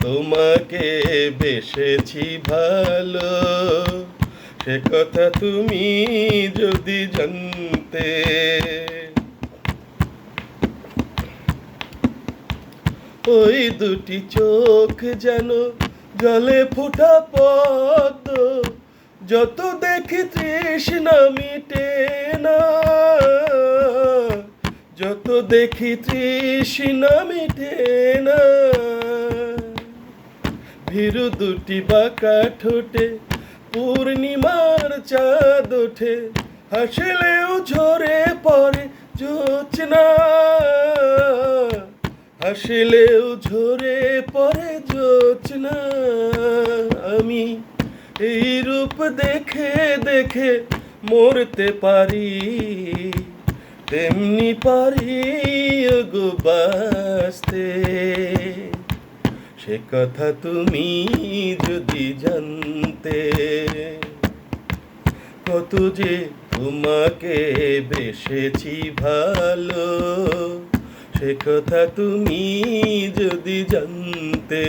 তোমাকে বেসেছি ভালো। সে কথা তুমি যদি জানতে। ওই দুটি চোখ যেন জলে ফোটা পদ্ম। যত দেখি তৃষ্ণা মিটে না। যত দেখি তৃষ্ণা মিটে না। ভীরু দুটি বাঁকা ঠোঁটে, পূর্ণিমার চাঁদ ওঠে, হাসলেও ঝরে পড়ে জোচনা হাসলেও ঝরে পড়ে জোচনা আমি এই রূপ দেখে দেখে মরতে পারি, তেমনি পারি গো বাঁচতে। সে কথা তুমি যদি জানতে, কত যে তোমাকে বেসেছি ভালো, সে কথা তুমি যদি জানতে,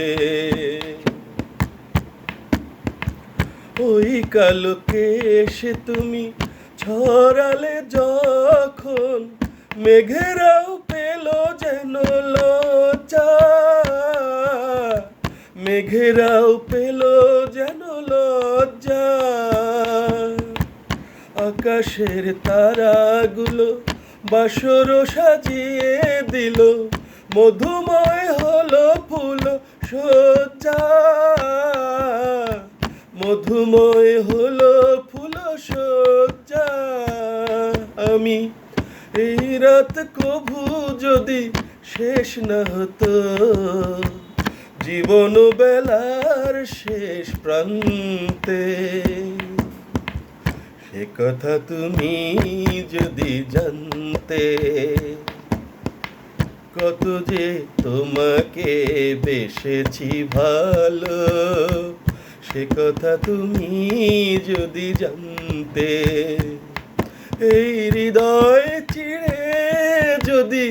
ওই কালোকে এসে তুমি ছড়ালে যখন মেঘেরাও মেঘেরাও পেল যেন লজ্জা। আকাশের তারাগুলো বাসর সাজিয়ে দিল। মধুময় হলো ফুল সজ্জা মধুময় হলো ফুল সজ্জা আমি এই রাত কভু যদি শেষ না হতো। জীবন বেলার শেষ প্রান্তে। সে কথা তুমি যদি জানতে, কত যে তোমাকে বেসেছি ভালো, সে কথা তুমি যদি জানতে, এই হৃদয় চিড়ে যদি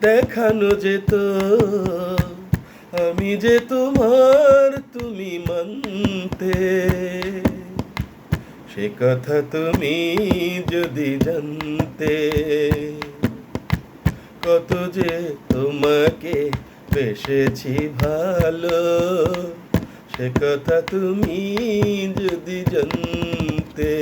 দেখানো যেত। আমি যে তোমার তুমি মানতে, সে কথা তুমি যদি জানতে, কত যে তোমাকে বেসেছি ভালো, সে কথা তুমি যদি জানতে।